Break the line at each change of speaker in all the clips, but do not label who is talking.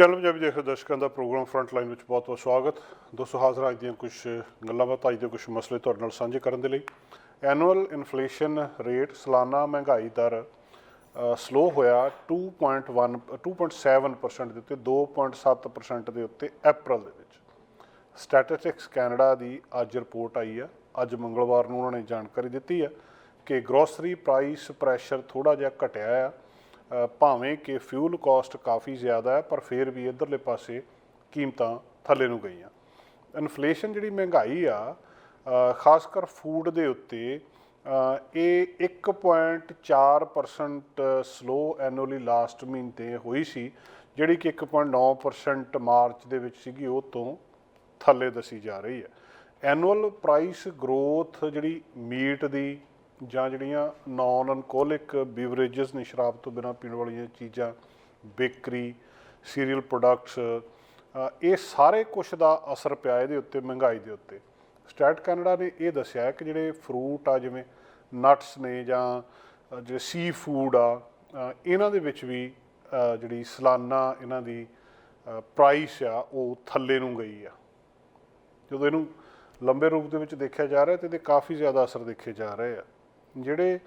Channel Punjabi ਦੇਖ ਰਹੇ ਦਰਸ਼ਕਾਂ ਦਾ ਪ੍ਰੋਗਰਾਮ ਫਰੰਟ ਲਾਈਨ ਵਿੱਚ ਬਹੁਤ ਬਹੁਤ ਸਵਾਗਤ। ਦੋਸਤੋ, ਹਾਜ਼ਰ ਅੱਜ ਦੀਆਂ ਕੁਝ ਗੱਲਾਂ ਬਾਤਾਂ, ਅੱਜ ਦੇ ਕੁਝ ਮਸਲੇ ਤੁਹਾਡੇ ਨਾਲ ਸਾਂਝੇ ਕਰਨ ਦੇ ਲਈ। ਐਨੂਅਲ ਇਨਫਲੇਸ਼ਨ ਰੇਟ ਸਾਲਾਨਾ ਮਹਿੰਗਾਈ ਦਰ ਸਲੋ ਹੋਇਆ 2.1 2.7% ਦੇ ਉੱਤੇ 2.7% ਦੇ ਉੱਤੇ ਅਪ੍ਰੈਲ ਦੇ ਵਿੱਚ। ਸਟੈਟਿਸਟਿਕਸ ਕੈਨੇਡਾ ਦੀ ਅੱਜ ਰਿਪੋਰਟ ਆਈ ਆ। ਅੱਜ ਮੰਗਲਵਾਰ ਨੂੰ ਉਹਨਾਂ ਨੇ ਜਾਣਕਾਰੀ ਦਿੱਤੀ ਆ ਕਿ ਗਰੋਸਰੀ ਪ੍ਰਾਈਸ ਪ੍ਰੈਸ਼ਰ ਥੋੜਾ ਜਿਹਾ ਘਟਿਆ ਆ। ਭਾਵੇਂ ਕਿ ਫਿਊਲ ਕਾਸਟ ਕਾਫੀ ਜ਼ਿਆਦਾ ਹੈ ਪਰ ਫਿਰ ਵੀ ਇਧਰਲੇ ਪਾਸੇ ਕੀਮਤਾਂ ਥੱਲੇ ਨੂੰ ਗਈਆਂ। ਇਨਫਲੇਸ਼ਨ ਜਿਹੜੀ ਮਹਿੰਗਾਈ ਆ ਖਾਸ ਕਰ ਫੂਡ ਦੇ ਉੱਤੇ ਅ, ਇਹ 1.4% ਸਲੋ ਐਨੂਅਲੀ ਲਾਸਟ ਮਹੀਨੇ ਹੋਈ ਸੀ ਜਿਹੜੀ ਕਿ 1.9% ਮਾਰਚ ਦੇ ਵਿੱਚ ਸੀਗੀ ਉਹ ਤੋਂ ਥੱਲੇ ਦੱਸੀ ਜਾ ਰਹੀ ਹੈ। ਐਨੂਅਲ ਪ੍ਰਾਈਸ ਗਰੋਥ ਜਿਹੜੀ ਮੀਟ ਦੀ ਜਾਂ ਜਿਹੜੀਆਂ ਨਾਨ ਅਲਕੋਹਲਿਕ ਬੀਵਰੇजेस ਨੇ ਸ਼ਰਾਬ ਤੋਂ ਬਿਨਾਂ ਪੀਣ ਵਾਲੀਆਂ ਚੀਜ਼ਾਂ ਬੇਕਰੀ ਸੀਰੀਅਲ ਪ੍ਰੋਡਕਟਸ ਇਹ ਸਾਰੇ ਕੁਝ ਦਾ ਅਸਰ ਪਿਆ ਇਹਦੇ ਉੱਤੇ, ਮਹਿੰਗਾਈ ਦੇ ਉੱਤੇ। ਸਟੈਟ ਕੈਨੇਡਾ ਨੇ ਇਹ ਦੱਸਿਆ ਕਿ ਜਿਹੜੇ ਫਰੂਟ ਆ, ਜਿਵੇਂ ਨਟਸ ਨੇ ਜਾਂ ਜਿਹੜੇ ਸੀ ਫੂਡ ਆ ਇਹਨਾਂ ਦੇ ਵਿੱਚ ਵੀ ਜਿਹੜੀ ਸਾਲਾਨਾ ਇਹਨਾਂ ਦੀ ਪ੍ਰਾਈਸ ਆ, ਉਹ ਥੱਲੇ ਨੂੰ ਗਈ ਆ। ਜਦੋਂ ਇਹਨੂੰ ਲੰਬੇ ਰੂਪ ਦੇ ਵਿੱਚ ਦੇਖਿਆ ਜਾ ਰਿਹਾ ਤੇ ਇਹਦੇ ਕਾਫੀ ਜ਼ਿਆਦਾ ਅਸਰ ਦੇਖੇ ਜਾ ਰਹੇ ਆ। ਜਿਹੜੇ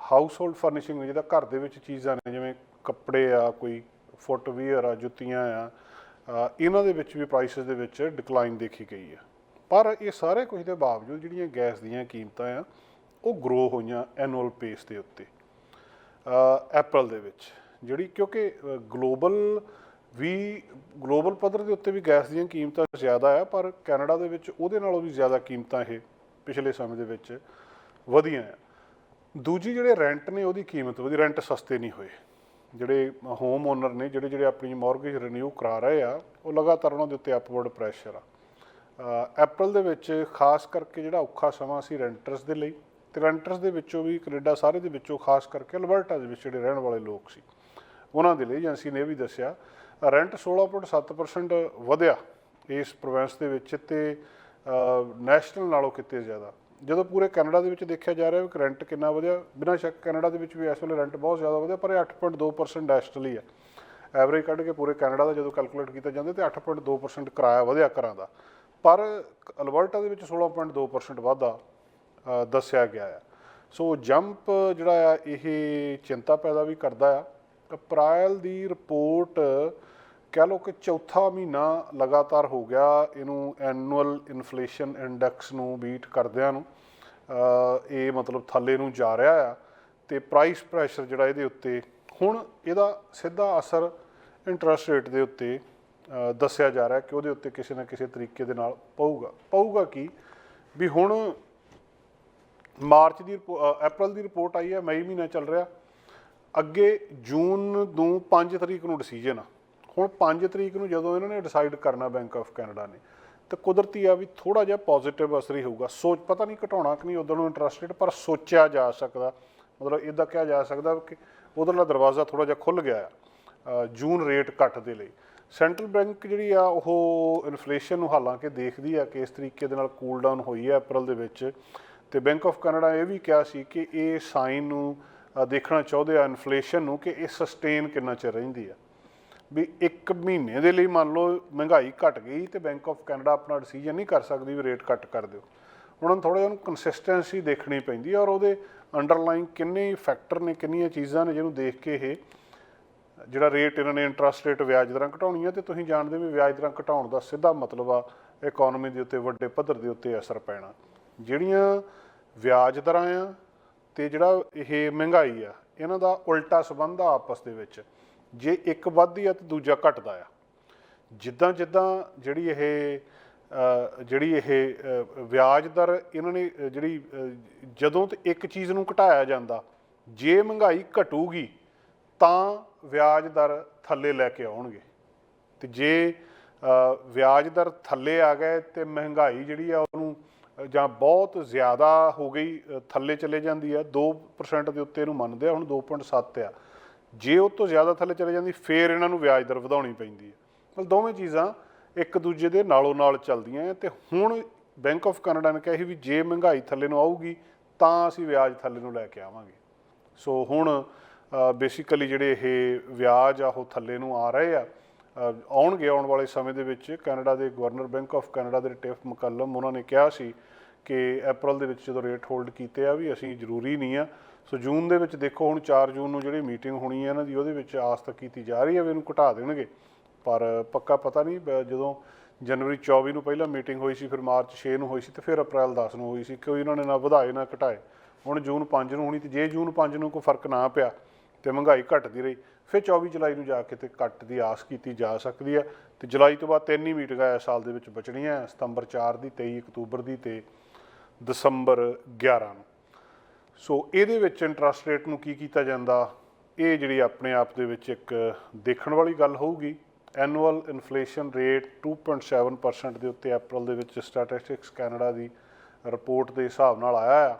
ਹਾਊਸ ਹੋਲਡ ਫਰਨਿਸ਼ਿੰਗ ਨੇ, ਜਿਹਦਾ ਘਰ ਦੇ ਵਿੱਚ ਚੀਜ਼ਾਂ ਨੇ, ਜਿਵੇਂ ਕੱਪੜੇ ਆ, ਕੋਈ ਫੁੱਟਵੀਅਰ ਆ, ਜੁੱਤੀਆਂ ਆ ਇਹਨਾਂ ਦੇ ਵਿੱਚ ਵੀ ਪ੍ਰਾਈਸਸ ਦੇ ਵਿੱਚ ਡਿਕਲਾਈਨ ਦੇਖੀ ਗਈ ਆ। ਪਰ ਇਹ ਸਾਰੇ ਕੁਝ ਦੇ ਬਾਵਜੂਦ ਜਿਹੜੀਆਂ ਗੈਸ ਦੀਆਂ ਕੀਮਤਾਂ ਆ, ਉਹ ਗਰੋ ਹੋਈਆਂ ਐਨੂਅਲ ਪੇਸ ਦੇ ਉੱਤੇ। ਅਪ੍ਰੈਲ ਦੇ ਵਿੱਚ, ਜਿਹੜੀ ਕਿਉਂਕਿ ਗਲੋਬਲ ਵੀ ਗਲੋਬਲ ਪੱਧਰ ਦੇ ਉੱਤੇ ਵੀ ਗੈਸ ਦੀਆਂ ਕੀਮਤਾਂ ਜ਼ਿਆਦਾ ਆ, ਪਰ ਕੈਨੇਡਾ ਦੇ ਵਿੱਚ ਉਹਦੇ ਨਾਲੋਂ ਵੀ ਜ਼ਿਆਦਾ ਕੀਮਤਾਂ ਇਹ ਪਿਛਲੇ ਸਮੇਂ ਦੇ ਵਿੱਚ ਵਧੀਆਂ ਆ। ਦੂਜੀ ਜਿਹੜੇ ਰੈਂਟ ਨੇ ਉਹਦੀ ਕੀਮਤ ਉਹਦੀ ਰੈਂਟ ਸਸਤੇ ਨਹੀਂ ਹੋਏ। ਜਿਹੜੇ ਹੋਮ ਓਨਰ ਨੇ ਜਿਹੜੇ ਜਿਹੜੇ ਆਪਣੀ ਮਾਰਗੇਜ ਰਿਨਿਊ ਕਰਾ ਰਹੇ ਆ ਉਹ ਲਗਾਤਾਰ ਉਹਨਾਂ ਦੇ ਉੱਤੇ ਅਪਵਰਡ ਪ੍ਰੈਸ਼ਰ ਆ। ਅ, ਦੇ ਵਿੱਚ ਖਾਸ ਕਰਕੇ ਜਿਹੜਾ ਔਖਾ ਸਮਾਂ ਸੀ ਰੈਂਟਰਸ ਦੇ ਲਈ ਤੇ ਰੈਂਟਰਸ ਦੇ ਵਿੱਚੋਂ ਵੀ ਕੈਨੇਡਾ ਸਾਰੇ ਦੇ ਵਿੱਚੋਂ ਖਾਸ ਕਰਕੇ ਅਲਬਰਟਾ ਦੇ ਵਿੱਚ ਜਿਹੜੇ ਰਹਿਣ ਵਾਲੇ ਲੋਕ ਸੀ ਉਹਨਾਂ ਦੇ ਲਈ ਏਜੰਸੀ ਨੇ ਇਹ ਵੀ ਦੱਸਿਆ ਰੈਂਟ 16.7% ਵਧਿਆ ਇਸ ਪ੍ਰੋਵਿੰਸ ਦੇ ਵਿੱਚ ਤੇ ਨੈਸ਼ਨਲ ਨਾਲੋਂ ਕਿਤੇ ਜ਼ਿਆਦਾ। ਜਦੋਂ ਪੂਰੇ ਕੈਨੇਡਾ ਦੇ ਵਿੱਚ ਦੇਖਿਆ ਜਾ ਰਿਹਾ ਹੈ ਕਿ ਰੈਂਟ ਕਿੰਨਾ ਵਧਿਆ, ਬਿਨਾਂ ਸ਼ੱਕ ਕੈਨੇਡਾ ਦੇ ਵਿੱਚ ਵੀ ਇਸ ਵੇਲੇ ਰੈਂਟ ਬਹੁਤ ਜ਼ਿਆਦਾ ਵਧਿਆ, ਪਰ ਇਹ 8.2% ਨੈਸ਼ਨਲੀ ਹੈ। ਐਵਰੇਜ ਕੱਢ ਕੇ ਪੂਰੇ ਕੈਨੇਡਾ ਦਾ ਜਦੋਂ ਕੈਲਕੂਲੇਟ ਕੀਤਾ ਜਾਂਦਾ ਤੇ 8.2% ਕਿਰਾਇਆ ਵਧਿਆ ਕਰਾਂ ਦਾ। ਪਰ ਅਲਬਰਟਾ ਦੇ ਵਿੱਚ 16.2% ਵਾਧਾ ਦੱਸਿਆ ਗਿਆ ਹੈ ਸੋ ਜੰਪ ਜਿਹੜਾ ਆ, ਇਹ ਚਿੰਤਾ ਪੈਦਾ ਵੀ ਕਰਦਾ ਆ। ਅਪ੍ਰੈਲ ਦੀ ਰਿਪੋਰਟ ਕਹਿ ਲਓ ਕਿ ਚੌਥਾ ਮਹੀਨਾ ਲਗਾਤਾਰ ਹੋ ਗਿਆ ਇਹਨੂੰ ਐਨੂਅਲ ਇਨਫਲੇਸ਼ਨ ਇੰਡੈਕਸ ਨੂੰ ਬੀਟ ਕਰਦਿਆਂ ਨੂੰ ਇਹ ਮਤਲਬ ਥੱਲੇ ਨੂੰ ਜਾ ਰਿਹਾ ਆ ਤੇ ਪ੍ਰਾਈਸ ਪ੍ਰੈਸ਼ਰ ਜਿਹੜਾ ਇਹਦੇ ਉੱਤੇ, ਹੁਣ ਇਹਦਾ ਸਿੱਧਾ ਅਸਰ ਇੰਟਰਸਟ ਰੇਟ ਦੇ ਉੱਤੇ ਦੱਸਿਆ ਜਾ ਰਿਹਾ ਕਿ ਉਹਦੇ ਉੱਤੇ ਕਿਸੇ ਨਾ ਕਿਸੇ ਤਰੀਕੇ ਦੇ ਨਾਲ ਪਊਗਾ। ਪਊਗਾ ਕੀ? ਵੀ ਹੁਣ ਮਾਰਚ ਦੀ ਰਿਪੋ- ਅਪ੍ਰੈਲ ਦੀ ਰਿਪੋਰਟ ਆਈ ਹੈ, ਮਈ ਮਹੀਨਾ ਚੱਲ ਰਿਹਾ। ਅੱਗੇ ਜੂਨ ਨੂੰ 5 ਤਰੀਕ ਨੂੰ ਡਿਸੀਜਨ ਆ। ਹੁਣ 5 ਤਰੀਕ ਨੂੰ ਜਦੋਂ ਇਹਨਾਂ ਨੇ ਡਿਸਾਈਡ ਕਰਨਾ ਬੈਂਕ ਆਫ ਕੈਨੇਡਾ ਨੇ, ਤਾਂ ਕੁਦਰਤੀ ਆ ਵੀ ਥੋੜਾ ਜਿਹਾ ਪੋਜ਼ਿਟਿਵ ਅਸਰ ਹੀ ਹੋਊਗਾ। ਸੋਚ, ਪਤਾ ਨਹੀਂ ਘਟਾਉਣਾ ਕਿ ਨਹੀਂ ਉਦੋਂ ਨੂੰ ਇੰਟਰਸਟ ਰੇਟ ਪਰ ਸੋਚਿਆ ਜਾ ਸਕਦਾ। ਮਤਲਬ ਇਦਾਂ ਕਿਹਾ ਜਾ ਸਕਦਾ ਕਿ ਉਧਰਲਾ ਦਰਵਾਜ਼ਾ ਥੋੜਾ ਜਿਹਾ ਖੁੱਲ ਗਿਆ ਆ ਜੂਨ ਰੇਟ ਘੱਟ ਦੇ ਲਈ। ਸੈਂਟਰਲ ਬੈਂਕ ਜਿਹੜੀ ਆ, ਉਹ ਇਨਫਲੇਸ਼ਨ ਨੂੰ ਹਾਲਾਂਕਿ ਦੇਖਦੀ ਆ ਕਿ ਇਸ ਤਰੀਕੇ ਦੇ ਨਾਲ ਕੂਲ ਡਾਊਨ ਹੋਈ ਹੈ ਅਪ੍ਰੈਲ ਦੇ ਵਿੱਚ। ਤੇ ਬੈਂਕ ਆਫ ਕੈਨੇਡਾ ਇਹ ਵੀ ਕਿਹਾ ਸੀ ਕਿ ਇਹ ਸਾਈਨ ਨੂੰ ਦੇਖਣਾ ਚਾਹੁੰਦੇ ਆ ਇਨਫਲੇਸ਼ਨ ਨੂੰ ਕਿ ਇਹ ਸਸਟੇਨ ਕਿੰਨਾ ਚਿਰ ਰਹਿੰਦੀ ਆ। ਵੀ ਇੱਕ ਮਹੀਨੇ ਦੇ ਲਈ ਮੰਨ ਲਓ ਮਹਿੰਗਾਈ ਘਟ ਗਈ ਤੇ ਬੈਂਕ ਆਫ ਕੈਨੇਡਾ ਆਪਣਾ ਡਿਸੀਜਨ ਨਹੀਂ ਕਰ ਸਕਦੀ ਵੀ ਰੇਟ ਘੱਟ ਕਰ ਦਿਓ। ਉਹਨਾਂ ਨੂੰ ਥੋੜਾ ਜਿਹਾ ਉਹਨੂੰ ਕੰਸਿਸਟੈਂਸੀ ਦੇਖਣੀ ਪੈਂਦੀ ਹੈ ਔਰ ਉਹਦੇ ਅੰਡਰਲਾਈਨ ਕਿੰਨੇ ਫੈਕਟਰ ਨੇ, ਕਿੰਨੀਆਂ ਚੀਜ਼ਾਂ ਨੇ ਜਿਹਨੂੰ ਦੇਖ ਕੇ ਇਹ ਜਿਹੜਾ ਰੇਟ ਇਹਨਾਂ ਨੇ ਇੰਟਰਸਟ ਰੇਟ ਵਿਆਜ ਦਰਾਂ ਘਟਾਉਣੀ ਹੈ ਤੇ ਤੁਸੀਂ ਜਾਣਦੇ ਵੀ ਵਿਆਜ ਦਰਾਂ ਘਟਾਉਣ ਦਾ ਸਿੱਧਾ ਮਤਲਬ ਆ ਇਕਨੋਮੀ ਦੇ ਉੱਤੇ, ਵੱਡੇ ਪੱਧਰ ਦੇ ਉੱਤੇ ਅਸਰ ਪੈਣਾ। ਜਿਹੜੀਆਂ ਵਿਆਜ ਦਰਾਂ ਆ ਤੇ ਜਿਹੜਾ ਇਹ ਮਹਿੰਗਾਈ ਆ, ਇਹਨਾਂ ਦਾ ਉਲਟਾ ਸੰਬੰਧ ਆ ਆਪਸ ਦੇ ਵਿੱਚ। ਜੇ ਇੱਕ ਵੱਧਦੀ ਆ ਤਾਂ ਦੂਜਾ ਘਟਦਾ ਆ। ਜਿੱਦਾਂ ਜਿੱਦਾਂ ਜਿਹੜੀ ਇਹ ਜਿਹੜੀ ਇਹ ਵਿਆਜ ਦਰ ਇਹਨਾਂ ਨੇ ਜਿਹੜੀ ਜਦੋਂ ਤੇ ਇੱਕ ਚੀਜ਼ ਨੂੰ ਘਟਾਇਆ ਜਾਂਦਾ, ਜੇ ਮਹਿੰਗਾਈ ਘਟੂਗੀ, ਤਾਂ ਵਿਆਜ ਦਰ ਥੱਲੇ ਲੈ ਕੇ ਆਉਣਗੇ। ਤੇ ਜੇ ਵਿਆਜ ਦਰ ਥੱਲੇ ਆ ਗਏ ਤੇ ਮਹਿੰਗਾਈ ਜਿਹੜੀ ਆ ਉਹਨੂੰ ਜਾਂ ਬਹੁਤ ਜ਼ਿਆਦਾ ਹੋ ਗਈ ਥੱਲੇ ਚਲੇ ਜਾਂਦੀ ਆ 2% ਦੇ ਉੱਤੇ ਇਹਨੂੰ ਮੰਨਦੇ ਆ, ਹੁਣ 2.7 ਆ। ਜੇ ਉਹ ਤੋਂ ਜ਼ਿਆਦਾ ਥੱਲੇ ਚਲੇ ਜਾਂਦੀ, ਫੇਰ ਇਹਨਾਂ ਨੂੰ ਵਿਆਜ ਦਰ ਵਧਾਉਣੀ ਪੈਂਦੀ ਹੈ। ਮਤਲਬ ਦੋਵੇਂ ਚੀਜ਼ਾਂ ਇੱਕ ਦੂਜੇ ਦੇ ਨਾਲੋਂ ਨਾਲ ਚੱਲਦੀਆਂ ਹੈ ਤੇ ਹੁਣ ਬੈਂਕ ਆਫ ਕੈਨੇਡਾ ਨੇ ਕਿਹਾ ਸੀ ਵੀ ਜੇ ਮਹਿੰਗਾਈ ਥੱਲੇ ਨੂੰ ਆਊਗੀ, ਤਾਂ ਅਸੀਂ ਵਿਆਜ ਥੱਲੇ ਨੂੰ ਲੈ ਕੇ ਆਵਾਂਗੇ। ਸੋ ਹੁਣ ਬੇਸਿਕਲੀ ਜਿਹੜੇ ਇਹ ਵਿਆਜ ਆ, ਉਹ ਥੱਲੇ ਨੂੰ ਆ ਰਹੇ ਆ। ਆਉਣਗੇ, ਆਉਣ ਵਾਲੇ ਸਮੇਂ ਦੇ ਵਿੱਚ ਕੈਨੇਡਾ ਦੇ ਗਵਰਨਰ ਬੈਂਕ ਆਫ ਕੈਨੇਡਾ ਦੇ ਟਿਫ ਮੁਕੱਲਮ, ਉਹਨਾਂ ਨੇ ਕਿਹਾ ਸੀ ਕਿ ਅਪ੍ਰੈਲ ਦੇ ਵਿੱਚ ਜਦੋਂ ਰੇਟ ਹੋਲਡ ਕੀਤੇ ਆ ਵੀ ਅਸੀਂ ਜ਼ਰੂਰੀ ਨਹੀਂ ਆ ਸੋ ਜੂਨ ਦੇ ਵਿੱਚ ਦੇਖੋ, ਹੁਣ 4 ਜੂਨ ਨੂੰ ਜਿਹੜੀ ਮੀਟਿੰਗ ਹੋਣੀ ਹੈ ਇਹਨਾਂ ਦੀ, ਉਹਦੇ ਵਿੱਚ ਆਸ ਤਾਂ ਕੀਤੀ ਜਾ ਰਹੀ ਹੈ ਵੀ ਇਹਨੂੰ ਘਟਾ ਦੇਣਗੇ। ਪਰ ਪੱਕਾ ਪਤਾ ਨਹੀਂ ਜਦੋਂ ਜਨਵਰੀ 24 ਨੂੰ ਪਹਿਲਾਂ ਮੀਟਿੰਗ ਹੋਈ ਸੀ, ਫਿਰ ਮਾਰਚ 6 ਨੂੰ ਹੋਈ ਸੀ, ਤੇ ਫਿਰ ਅਪ੍ਰੈਲ 10 ਨੂੰ ਹੋਈ ਸੀ ਕੋਈ ਇਹਨਾਂ ਨੇ ਨਾ ਵਧਾਏ, ਨਾ ਘਟਾਏ। ਹੁਣ ਜੂਨ 5 ਨੂੰ ਹੋਣੀ ਤੇ ਜੇ ਜੂਨ 5 ਨੂੰ ਕੋਈ ਫ਼ਰਕ ਨਾ ਪਿਆ ਤੇ ਮਹਿੰਗਾਈ ਘਟਦੀ ਰਹੀ, ਫਿਰ 24 ਜੁਲਾਈ ਨੂੰ ਜਾ ਕੇ ਤੇ ਘੱਟ ਦੀ ਆਸ ਕੀਤੀ ਜਾ ਸਕਦੀ ਹੈ। ਤੇ ਜੁਲਾਈ ਤੋਂ ਬਾਅਦ ਤਿੰਨ ਹੀ ਮੀਟਿੰਗਾਂ ਇਸ ਸਾਲ ਦੇ ਵਿੱਚ ਬਚਣੀਆਂ, ਸਤੰਬਰ 4 ਦੀ 23 ਅਕਤੂਬਰ ਦੀ ਤੇ ਦਸੰਬਰ 11 ਨੂੰ। ਸੋ ਇਹਦੇ ਵਿੱਚ ਇੰਟਰਸਟ ਰੇਟ ਨੂੰ ਕੀ ਕੀਤਾ ਜਾਂਦਾ? ਇਹ ਜਿਹੜੀ ਆਪਣੇ ਆਪ ਦੇ ਵਿੱਚ ਇੱਕ ਦੇਖਣ ਵਾਲੀ ਗੱਲ ਹੋਊਗੀ। ਐਨੂਅਲ ਇਨਫਲੇਸ਼ਨ ਰੇਟ 2.7% ਦੇ ਉੱਤੇ ਅਪ੍ਰੈਲ ਦੇ ਵਿੱਚ ਸਟੈਟਿਸਟਿਕਸ ਕੈਨੇਡਾ ਦੀ ਰਿਪੋਰਟ ਦੇ ਹਿਸਾਬ ਨਾਲ ਆਇਆ ਆ।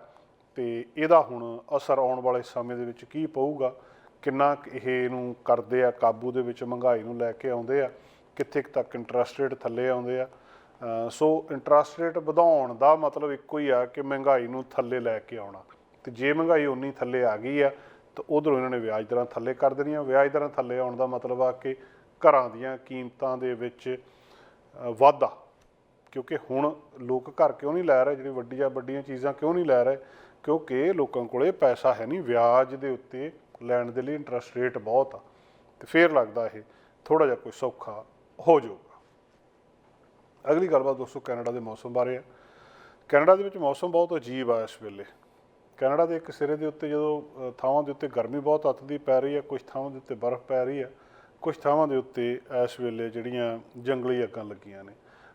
ਤੇ ਇਹਦਾ ਹੁਣ ਅਸਰ ਆਉਣ ਵਾਲੇ ਸਮੇਂ ਦੇ ਵਿੱਚ ਕੀ ਪਊਗਾ? ਕਿੰਨਾ ਕੁ ਇਹ ਇਹਨੂੰ ਕਰਦੇ ਆ, ਕਾਬੂ ਦੇ ਵਿੱਚ ਮਹਿੰਗਾਈ ਨੂੰ ਲੈ ਕੇ ਆਉਂਦੇ ਆ? ਕਿੱਥੇ ਕੁ ਤੱਕ ਇੰਟਰਸਟ ਰੇਟ ਥੱਲੇ ਆਉਂਦੇ ਆ? ਸੋ ਇੰਟਰਸਟ ਰੇਟ ਵਧਾਉਣ ਦਾ ਮਤਲਬ ਇੱਕੋ ਹੀ ਆ ਕਿ ਮਹਿੰਗਾਈ ਨੂੰ ਥੱਲੇ ਲੈ ਕੇ ਆਉਣਾ। ਤੇ ਜੇ ਮਹਿੰਗਾਈ ਉਨੀ ਥੱਲੇ ਆ ਗਈ ਆ, ਤਾਂ ਉਧਰੋਂ ਇਹਨਾਂ ਨੇ ਵਿਆਜ ਦਰਾਂ ਥੱਲੇ ਕਰ ਦੇਣੀਆਂ। ਵਿਆਜ ਦਰਾਂ ਥੱਲੇ ਆਉਣ ਦਾ ਮਤਲਬ ਆ ਕਿ ਘਰਾਂ ਦੀਆਂ ਕੀਮਤਾਂ ਦੇ ਵਿੱਚ ਵਾਧਾ। ਕਿਉਂਕਿ ਹੁਣ ਲੋਕ ਘਰ ਕਿਉਂ ਨਹੀਂ ਲੈ ਰਹੇ? ਜਿਹੜੀ ਵੱਡੀਆਂ ਵੱਡੀਆਂ ਚੀਜ਼ਾਂ ਕਿਉਂ ਨਹੀਂ ਲੈ ਰਹੇ? ਕਿਉਂਕਿ ਲੋਕਾਂ ਕੋਲੇ ਪੈਸਾ ਹੈ ਨਹੀਂ। ਵਿਆਜ ਦੇ ਉੱਤੇ ਲੈਣ ਦੇ ਲਈ ਇੰਟਰਸਟ ਰੇਟ ਬਹੁਤ ਆ। ਤੇ ਫੇਰ ਲੱਗਦਾ ਇਹ ਥੋੜਾ ਜਿਹਾ ਕੋਈ ਸੌਖਾ ਹੋ ਜਾਊਗਾ। ਅਗਲੀ ਗੱਲਬਾਤ ਦੋਸਤੋ ਕੈਨੇਡਾ ਦੇ ਮੌਸਮ ਬਾਰੇ ਆ। ਕੈਨੇਡਾ ਦੇ ਵਿੱਚ ਮੌਸਮ ਬਹੁਤ ਅਜੀਬ ਆ ਇਸ ਵੇਲੇ। ਕੈਨੇਡਾ ਦੇ ਇੱਕ ਸਿਰੇ ਦੇ ਉੱਤੇ ਜਦੋਂ ਥਾਵਾਂ ਦੇ ਉੱਤੇ ਗਰਮੀ ਬਹੁਤ ਅੱਤਦੀ ਪੈ ਰਹੀ ਹੈ ਕੁਝ ਥਾਵਾਂ ਦੇ ਉੱਤੇ ਬਰਫ਼ ਪੈ ਰਹੀ ਹੈ ਕੁਝ ਥਾਵਾਂ ਦੇ ਉੱਤੇ ਇਸ ਵੇਲੇ ਜਿਹੜੀਆਂ ਜੰਗਲੀ ਅੱਗਾਂ ਲੱਗੀਆਂ ਨੇ।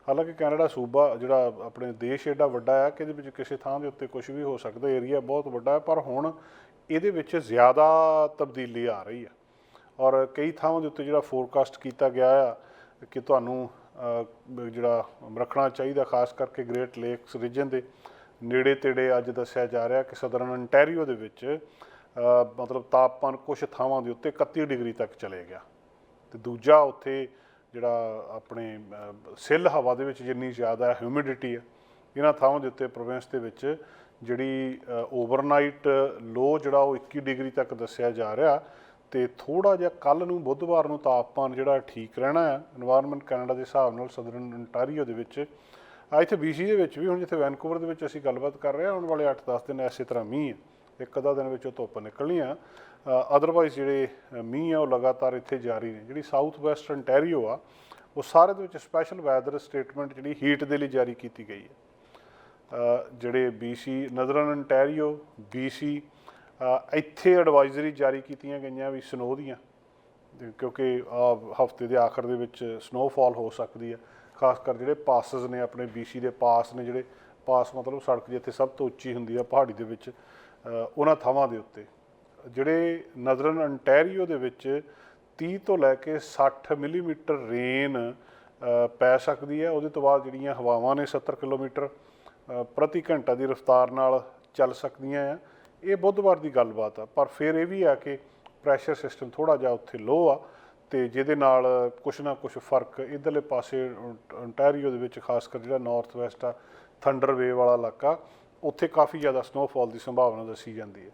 ਹਾਲਾਂਕਿ ਕੈਨੇਡਾ ਸੂਬਾ ਜਿਹੜਾ ਆਪਣੇ ਦੇਸ਼ ਏਡਾ ਵੱਡਾ ਹੈ ਕਿ ਇਹਦੇ ਵਿੱਚ ਕਿਸੇ ਥਾਂ ਦੇ ਉੱਤੇ ਕੁਝ ਵੀ ਹੋ ਸਕਦਾ, ਏਰੀਆ ਬਹੁਤ ਵੱਡਾ ਹੈ, ਪਰ ਹੁਣ ਇਹਦੇ ਵਿੱਚ ਜ਼ਿਆਦਾ ਤਬਦੀਲੀ ਆ ਰਹੀ ਹੈ। ਔਰ ਕਈ ਥਾਵਾਂ ਦੇ ਉੱਤੇ ਜਿਹੜਾ ਫੋਰਕਾਸਟ ਕੀਤਾ ਗਿਆ ਆ ਕਿ ਤੁਹਾਨੂੰ ਜਿਹੜਾ ਰੱਖਣਾ ਚਾਹੀਦਾ, ਖਾਸ ਕਰਕੇ ਗ੍ਰੇਟ ਲੇਕਸ ਰੀਜਨ ਦੇ ਨੇੜੇ ਤੇੜੇ ਅੱਜ ਦੱਸਿਆ ਜਾ ਰਿਹਾ ਕਿ ਸਦਰਨ ਅੰਟੈਰੀਓ ਦੇ ਵਿੱਚ ਮਤਲਬ ਤਾਪਮਾਨ ਕੁਝ ਥਾਵਾਂ ਦੇ ਉੱਤੇ 31 ਡਿਗਰੀ ਤੱਕ ਚਲੇ ਗਿਆ। ਤੇ ਦੂਜਾ ਉੱਥੇ ਜਿਹੜਾ ਆਪਣੇ ਸਿੱਲ ਹਵਾ ਦੇ ਵਿੱਚ ਜਿੰਨੀ ਜ਼ਿਆਦਾ ਹਿਊਮਿਡਿਟੀ ਹੈ ਇਹਨਾਂ ਥਾਵਾਂ ਦੇ ਉੱਤੇ ਪ੍ਰੋਵਿੰਸ ਦੇ ਵਿੱਚ ਜਿਹੜੀ ਓਵਰਨਾਈਟ ਲੋ ਜਿਹੜਾ ਉਹ 21 ਡਿਗਰੀ ਤੱਕ ਦੱਸਿਆ ਜਾ ਰਿਹਾ। ਤੇ ਥੋੜਾ ਜਿਹਾ ਕੱਲ ਨੂੰ ਬੁੱਧਵਾਰ ਨੂੰ ਤਾਪਮਾਨ ਜਿਹੜਾ ਠੀਕ ਰਹਿਣਾ ਹੈ এনवायरमेंट ਕੈਨੇਡਾ ਦੇ ਹਿਸਾਬ ਨਾਲ ਸਦਰਨ ਅੰਟਾਰੀਓ ਦੇ ਵਿੱਚ ਆ ਇੱਥੇ BC ਦੇ ਵਿੱਚ ਵੀ ਹੁਣ ਜਿੱਥੇ ਵੈਨਕੂਵਰ ਦੇ ਵਿੱਚ ਅਸੀਂ ਗੱਲਬਾਤ ਕਰ ਰਹੇ ਹਾਂ ਆਉਣ ਵਾਲੇ 8-10 ਦਿਨ ਐਸੇ ਤਰ੍ਹਾਂ ਮੀਂਹ ਹੈ। ਇੱਕ ਅੱਧਾ ਦਿਨ ਵਿੱਚੋਂ ਧੁੱਪ ਨਿਕਲਣੀ ਆ। ਅਦਰਵਾਈਜ਼ ਜਿਹੜੇ ਮੀਂਹ ਆ ਉਹ ਲਗਾਤਾਰ ਇੱਥੇ ਜਾਰੀ ਨੇ। ਜਿਹੜੀ ਸਾਊਥ ਵੈਸਟ ਅੰਟੈਰੀਓ ਆ ਉਹ ਸਾਰੇ ਦੇ ਵਿੱਚ ਸਪੈਸ਼ਲ ਵੈਦਰ ਸਟੇਟਮੈਂਟ ਜਿਹੜੀ ਹੀਟ ਦੇ ਲਈ ਜਾਰੀ ਕੀਤੀ ਗਈ ਹੈ। ਅ, ਜਿਹੜੇ BC ਨਦਰਨ ਅੰਟੈਰੀਓ BC ਅ, ਇੱਥੇ ਐਡਵਾਈਜ਼ਰੀ ਜਾਰੀ ਕੀਤੀਆਂ ਗਈਆਂ ਵੀ ਸਨੋ ਦੀਆਂ। ਕਿਉਂਕਿ ਹਫ਼ਤੇ ਦੇ ਆਖਰ ਦੇ ਵਿੱਚ ਸਨੋਫਾਲ ਹੋ ਸਕਦੀ ਹੈ। ਖਾਸ ਕਰ ਜਿਹੜੇ ਪਾਸਸ ਨੇ, ਆਪਣੇ BC ਦੇ ਪਾਸ ਨੇ ਜਿਹੜੇ, ਪਾਸ ਮਤਲਬ ਸੜਕ ਜਿੱਥੇ ਸਭ ਤੋਂ ਉੱਚੀ ਹੁੰਦੀ ਆ ਪਹਾੜੀ ਦੇ ਵਿੱਚ ਉਹਨਾਂ ਥਾਵਾਂ ਦੇ ਉੱਤੇ। ਜਿਹੜੇ ਨਜ਼ਰਨ ਅੰਟੈਰੀਓ ਦੇ ਵਿੱਚ 30 ਤੋਂ ਲੈ ਕੇ 60 ਮਿਲੀਮੀਟਰ ਰੇਨ ਪੈ ਸਕਦੀ ਹੈ, ਉਹਦੇ ਤੋਂ ਬਾਅਦ ਜਿਹੜੀਆਂ ਹਵਾਵਾਂ ਨੇ 70 ਕਿਲੋਮੀਟਰ ਪ੍ਰਤੀ ਘੰਟਾ ਦੀ ਰਫ਼ਤਾਰ ਨਾਲ ਚੱਲ ਸਕਦੀਆਂ ਆ। ਇਹ ਬੁੱਧਵਾਰ ਦੀ ਗੱਲਬਾਤ ਆ, ਪਰ ਫਿਰ ਇਹ ਵੀ ਆ ਕਿ ਪ੍ਰੈਸ਼ਰ ਸਿਸਟਮ ਥੋੜਾ ਜਿਹਾ ਉੱਥੇ ਲੋ ਆ। ਤੇ ਜਿਹਦੇ ਨਾਲ ਕੁਛ ਨਾ ਕੁਛ ਫ਼ਰਕ ਇਧਰਲੇ ਪਾਸੇ ontario ਦੇ ਵਿੱਚ ਖਾਸ ਕਰ ਜਿਹੜਾ ਨਾਰਥ ਵੈਸਟ ਆ ਥੰਡਰ ਵੇਵ ਵਾਲਾ ਇਲਾਕਾ, ਉੱਥੇ ਕਾਫੀ ਜ਼ਿਆਦਾ ਸਨੋਫਾਲ ਦੀ ਸੰਭਾਵਨਾ ਦੱਸੀ ਜਾਂਦੀ ਹੈ।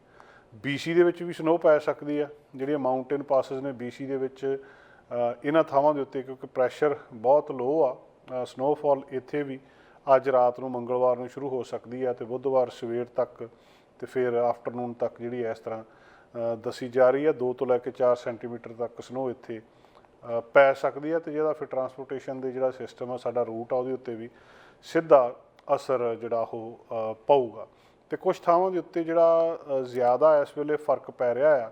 BC ਦੇ ਵਿੱਚ ਵੀ ਸਨੋ ਪੈ ਸਕਦੀ ਆ, ਜਿਹੜੀਆਂ ਮਾਊਂਟੇਨ ਪਾਸਸ ਨੇ BC ਦੇ ਵਿੱਚ ਇਹਨਾਂ ਥਾਵਾਂ ਦੇ ਉੱਤੇ ਕਿਉਂਕਿ ਪ੍ਰੈਸ਼ਰ ਬਹੁਤ ਲੋ ਆ ਸਨੋਫਾਲ ਇੱਥੇ ਵੀ ਅੱਜ ਰਾਤ ਨੂੰ ਮੰਗਲਵਾਰ ਨੂੰ ਸ਼ੁਰੂ ਹੋ ਸਕਦੀ ਆ ਤੇ ਬੁੱਧਵਾਰ ਸਵੇਰ ਤੱਕ ਤੇ ਫਿਰ ਆਫਟਰਨੂਨ ਤੱਕ ਜਿਹੜੀ ਇਸ ਤਰ੍ਹਾਂ ਦੱਸੀ ਜਾ ਰਹੀ ਹੈ 2 ਤੋਂ ਲੈ ਕੇ 4 ਸੈਂਟੀਮੀਟਰ ਤੱਕ ਸਨੋ ਇੱਥੇ ਪੈ ਸਕਦੀ ਹੈ ਤੇ ਜਿਹਦਾ ਫਿਰ ਟਰਾਂਸਪੋਰਟੇਸ਼ਨ ਦੇ ਜਿਹੜਾ ਸਿਸਟਮ ਆ ਸਾਡਾ ਰੂਟ ਆ ਉਹਦੇ ਉੱਤੇ ਵੀ ਸਿੱਧਾ ਅਸਰ ਜਿਹੜਾ ਉਹ ਅ, ਪਊਗਾ। ਤੇ ਕੁਝ ਥਾਵਾਂ ਦੇ ਉੱਤੇ ਜਿਹੜਾ ਜ਼ਿਆਦਾ ਇਸ ਵੇਲੇ ਫ਼ਰਕ ਪੈ ਰਿਹਾ